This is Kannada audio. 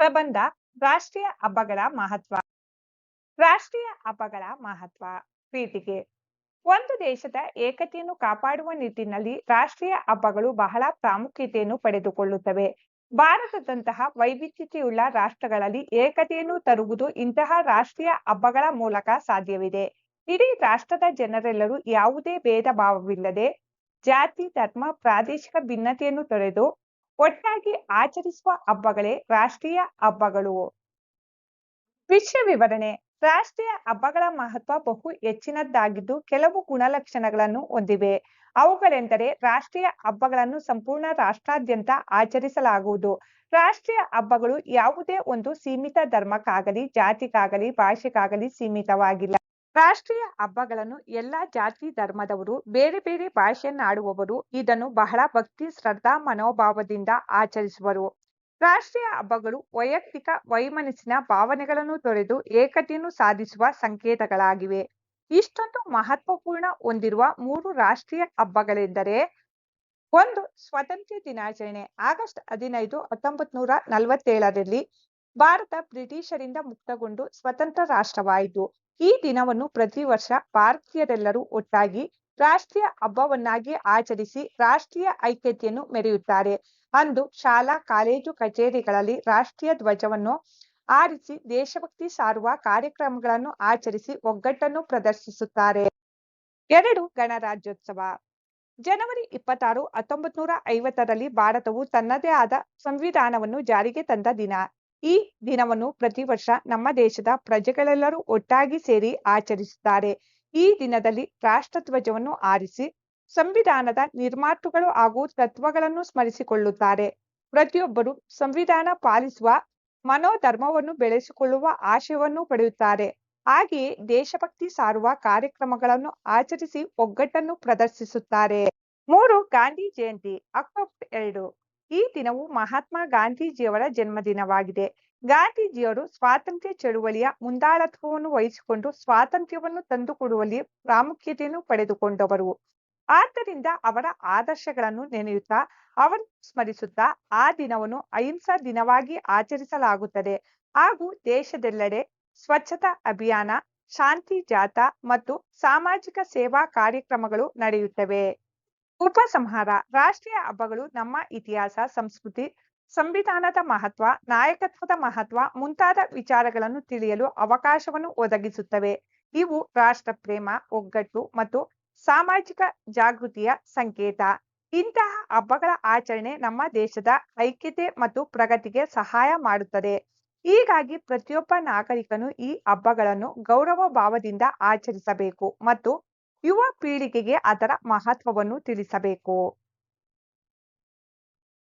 ಪ್ರಬಂಧ, ರಾಷ್ಟ್ರೀಯ ಹಬ್ಬಗಳ ಮಹತ್ವ. ರಾಷ್ಟ್ರೀಯ ಹಬ್ಬಗಳ ಮಹತ್ವ ಪೀಠಿಕೆ ಒಂದು ದೇಶದ ಏಕತೆಯನ್ನು ಕಾಪಾಡುವ ನಿಟ್ಟಿನಲ್ಲಿ ರಾಷ್ಟ್ರೀಯ ಹಬ್ಬಗಳು ಬಹಳ ಪ್ರಾಮುಖ್ಯತೆಯನ್ನು ಪಡೆದುಕೊಳ್ಳುತ್ತವೆ. ಭಾರತದಂತಹ ವೈವಿಧ್ಯತೆಯುಳ್ಳ ರಾಷ್ಟ್ರಗಳಲ್ಲಿ ಏಕತೆಯನ್ನು ತರುವುದು ಇಂತಹ ರಾಷ್ಟ್ರೀಯ ಹಬ್ಬಗಳ ಮೂಲಕ ಸಾಧ್ಯವಿದೆ. ಇಡೀ ರಾಷ್ಟ್ರದ ಜನರೆಲ್ಲರೂ ಯಾವುದೇ ಭೇದ ಭಾವವಿಲ್ಲದೆ ಜಾತಿ, ಧರ್ಮ, ಪ್ರಾದೇಶಿಕ ಭಿನ್ನತೆಯನ್ನು ತೊರೆದು ಒಟ್ಟಾಗಿ ಆಚರಿಸುವ ಹಬ್ಬಗಳೇ ರಾಷ್ಟ್ರೀಯ ಹಬ್ಬಗಳು. ವಿಷಯ ವಿವರಣೆ. ರಾಷ್ಟ್ರೀಯ ಹಬ್ಬಗಳ ಮಹತ್ವ ಬಹು ಹೆಚ್ಚಿನದ್ದಾಗಿದ್ದು ಕೆಲವು ಗುಣಲಕ್ಷಣಗಳನ್ನು ಹೊಂದಿವೆ. ಅವುಗಳೆಂದರೆ ರಾಷ್ಟ್ರೀಯ ಹಬ್ಬಗಳನ್ನು ಸಂಪೂರ್ಣ ರಾಷ್ಟ್ರಾದ್ಯಂತ ಆಚರಿಸಲಾಗುವುದು. ರಾಷ್ಟ್ರೀಯ ಹಬ್ಬಗಳು ಯಾವುದೇ ಒಂದು ಸೀಮಿತ ಧರ್ಮಕ್ಕಾಗಲಿ, ಜಾತಿಗಾಗಲಿ, ಭಾಷೆಗಾಗಲಿ ಸೀಮಿತವಾಗಿಲ್ಲ. ರಾಷ್ಟ್ರೀಯ ಹಬ್ಬಗಳನ್ನು ಎಲ್ಲಾ ಜಾತಿ ಧರ್ಮದವರು, ಬೇರೆ ಬೇರೆ ಭಾಷೆಯನ್ನಾಡುವವರು ಇದನ್ನು ಬಹಳ ಭಕ್ತಿ, ಶ್ರದ್ಧಾ, ಮನೋಭಾವದಿಂದ ಆಚರಿಸುವರು. ರಾಷ್ಟ್ರೀಯ ಹಬ್ಬಗಳು ವೈಯಕ್ತಿಕ ವೈಮನಸ್ಸಿನ ಭಾವನೆಗಳನ್ನು ತೊರೆದು ಏಕತೆಯನ್ನು ಸಾಧಿಸುವ ಸಂಕೇತಗಳಾಗಿವೆ. ಇಷ್ಟೊಂದು ಮಹತ್ವಪೂರ್ಣ ಹೊಂದಿರುವ ಮೂರು ರಾಷ್ಟ್ರೀಯ ಹಬ್ಬಗಳೆಂದರೆ, ಒಂದು ಸ್ವಾತಂತ್ರ್ಯ ದಿನಾಚರಣೆ ಆಗಸ್ಟ್ ಹದಿನೈದು ಹತ್ತೊಂಬತ್ ನೂರ ನಲವತ್ತೇಳರಲ್ಲಿ ಭಾರತ ಬ್ರಿಟಿಷರಿಂದ ಮುಕ್ತಗೊಂಡು ಸ್ವತಂತ್ರ ರಾಷ್ಟ್ರವಾಯಿತು. ಈ ದಿನವನ್ನು ಪ್ರತಿ ವರ್ಷ ಭಾರತೀಯರೆಲ್ಲರೂ ಒಟ್ಟಾಗಿ ರಾಷ್ಟ್ರೀಯ ಹಬ್ಬವನ್ನಾಗಿ ಆಚರಿಸಿ ರಾಷ್ಟ್ರೀಯ ಐಕ್ಯತೆಯನ್ನು ಮೆರೆಯುತ್ತಾರೆ. ಅಂದು ಶಾಲಾ, ಕಾಲೇಜು, ಕಚೇರಿಗಳಲ್ಲಿ ರಾಷ್ಟ್ರೀಯ ಧ್ವಜವನ್ನು ಆರಿಸಿ ದೇಶಭಕ್ತಿ ಸಾರುವ ಕಾರ್ಯಕ್ರಮಗಳನ್ನು ಆಚರಿಸಿ ಒಗ್ಗಟ್ಟನ್ನು ಪ್ರದರ್ಶಿಸುತ್ತಾರೆ. ಎರಡು ಗಣರಾಜ್ಯೋತ್ಸವ. ಜನವರಿ ಇಪ್ಪತ್ತಾರು ಹತ್ತೊಂಬತ್ ನೂರ ಐವತ್ತರಲ್ಲಿ ಭಾರತವು ತನ್ನದೇ ಆದ ಸಂವಿಧಾನವನ್ನು ಜಾರಿಗೆ ತಂದ ದಿನ. ಈ ದಿನವನ್ನು ಪ್ರತಿ ವರ್ಷ ನಮ್ಮ ದೇಶದ ಪ್ರಜೆಗಳೆಲ್ಲರೂ ಒಟ್ಟಾಗಿ ಸೇರಿ ಆಚರಿಸುತ್ತಾರೆ. ಈ ದಿನದಲ್ಲಿ ರಾಷ್ಟ್ರಧ್ವಜವನ್ನು ಆರಿಸಿ ಸಂವಿಧಾನದ ನಿರ್ಮಾತೃಗಳು ಹಾಗೂ ತತ್ವಗಳನ್ನು ಸ್ಮರಿಸಿಕೊಳ್ಳುತ್ತಾರೆ. ಪ್ರತಿಯೊಬ್ಬರು ಸಂವಿಧಾನ ಪಾಲಿಸುವ ಮನೋಧರ್ಮವನ್ನು ಬೆಳೆಸಿಕೊಳ್ಳುವ ಆಶಯವನ್ನು ಪಡೆಯುತ್ತಾರೆ. ಹಾಗೆಯೇ ದೇಶಭಕ್ತಿ ಸಾರುವ ಕಾರ್ಯಕ್ರಮಗಳನ್ನು ಆಚರಿಸಿ ಒಗ್ಗಟ್ಟನ್ನು ಪ್ರದರ್ಶಿಸುತ್ತಾರೆ. ಮೂರು ಗಾಂಧಿ ಜಯಂತಿ, ಅಕ್ಟೋಬರ್ ಎರಡು. ಈ ದಿನವು ಮಹಾತ್ಮ ಗಾಂಧೀಜಿಯವರ ಜನ್ಮದಿನವಾಗಿದೆ. ಗಾಂಧೀಜಿಯವರು ಸ್ವಾತಂತ್ರ್ಯ ಚಳುವಳಿಯ ಮುಂದಾಳತ್ವವನ್ನು ವಹಿಸಿಕೊಂಡು ಸ್ವಾತಂತ್ರ್ಯವನ್ನು ತಂದುಕೊಡುವಲ್ಲಿ ಪ್ರಾಮುಖ್ಯತೆಯನ್ನು ಪಡೆದುಕೊಂಡವರು. ಆದ್ದರಿಂದ ಅವರ ಆದರ್ಶಗಳನ್ನು ನೆನೆಯುತ್ತಾ ಅವರು ಸ್ಮರಿಸುತ್ತಾ ಆ ದಿನವನ್ನು ಅಹಿಂಸಾ ದಿನವಾಗಿ ಆಚರಿಸಲಾಗುತ್ತದೆ. ಹಾಗೂ ದೇಶದೆಲ್ಲೆಡೆ ಸ್ವಚ್ಛತಾ ಅಭಿಯಾನ, ಶಾಂತಿ ಜಾಥಾ ಮತ್ತು ಸಾಮಾಜಿಕ ಸೇವಾ ಕಾರ್ಯಕ್ರಮಗಳು ನಡೆಯುತ್ತವೆ. ಉಪಸಂಹಾರ, ರಾಷ್ಟ್ರೀಯ ಹಬ್ಬಗಳು ನಮ್ಮ ಇತಿಹಾಸ, ಸಂಸ್ಕೃತಿ, ಸಂವಿಧಾನದ ಮಹತ್ವ, ನಾಯಕತ್ವದ ಮಹತ್ವ ಮುಂತಾದ ವಿಚಾರಗಳನ್ನು ತಿಳಿಯಲು ಅವಕಾಶವನ್ನು ಒದಗಿಸುತ್ತವೆ. ಇವು ರಾಷ್ಟ್ರ ಪ್ರೇಮ, ಒಗ್ಗಟ್ಟು ಮತ್ತು ಸಾಮಾಜಿಕ ಜಾಗೃತಿಯ ಸಂಕೇತ. ಇಂತಹ ಹಬ್ಬಗಳ ಆಚರಣೆ ನಮ್ಮ ದೇಶದ ಐಕ್ಯತೆ ಮತ್ತು ಪ್ರಗತಿಗೆ ಸಹಾಯ ಮಾಡುತ್ತದೆ. ಹೀಗಾಗಿ ಪ್ರತಿಯೊಬ್ಬ ನಾಗರಿಕನು ಈ ಹಬ್ಬಗಳನ್ನು ಗೌರವ ಭಾವದಿಂದ ಆಚರಿಸಬೇಕು ಮತ್ತು ಯುವ ಪೀಳಿಗೆಗೆ ಅದರ ಮಹತ್ವವನ್ನು ತಿಳಿಸಬೇಕು.